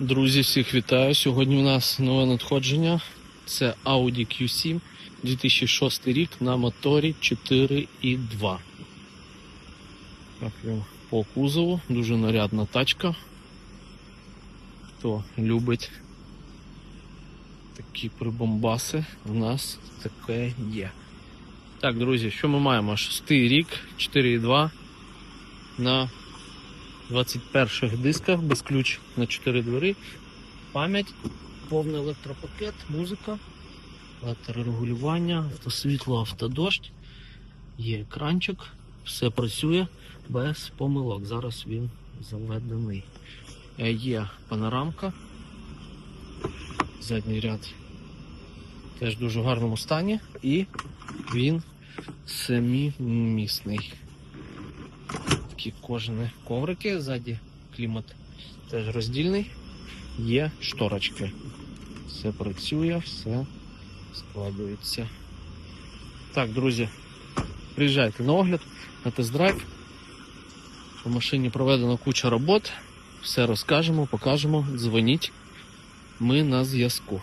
Друзі, всіх вітаю. Сьогодні у нас нове надходження. Це Audi Q7 2006 рік на моторі 4.2. Так, він по кузову, дуже нарядна тачка. Хто любить такі прибомбаси, у нас таке є. Так, друзі, що ми маємо? Шостий рік, 4.2 на 21 дисках без ключ на 4 двері. Пам'ять, повний електропакет, музика, електрорегулювання, автосвітло, автодощ, є екранчик, все працює без помилок. Зараз він заведений. Е, Є панорамка, задній ряд теж в дуже гарному стані і він семимісний такі кожані коврики, ззаді клімат теж роздільний, є шторочки. Все працює, все складується. Так, друзі, приїжджайте на огляд, на тест-драйв. По машині проведено куча робот. Все розкажемо, покажемо, дзвоніть. Ми на зв'язку.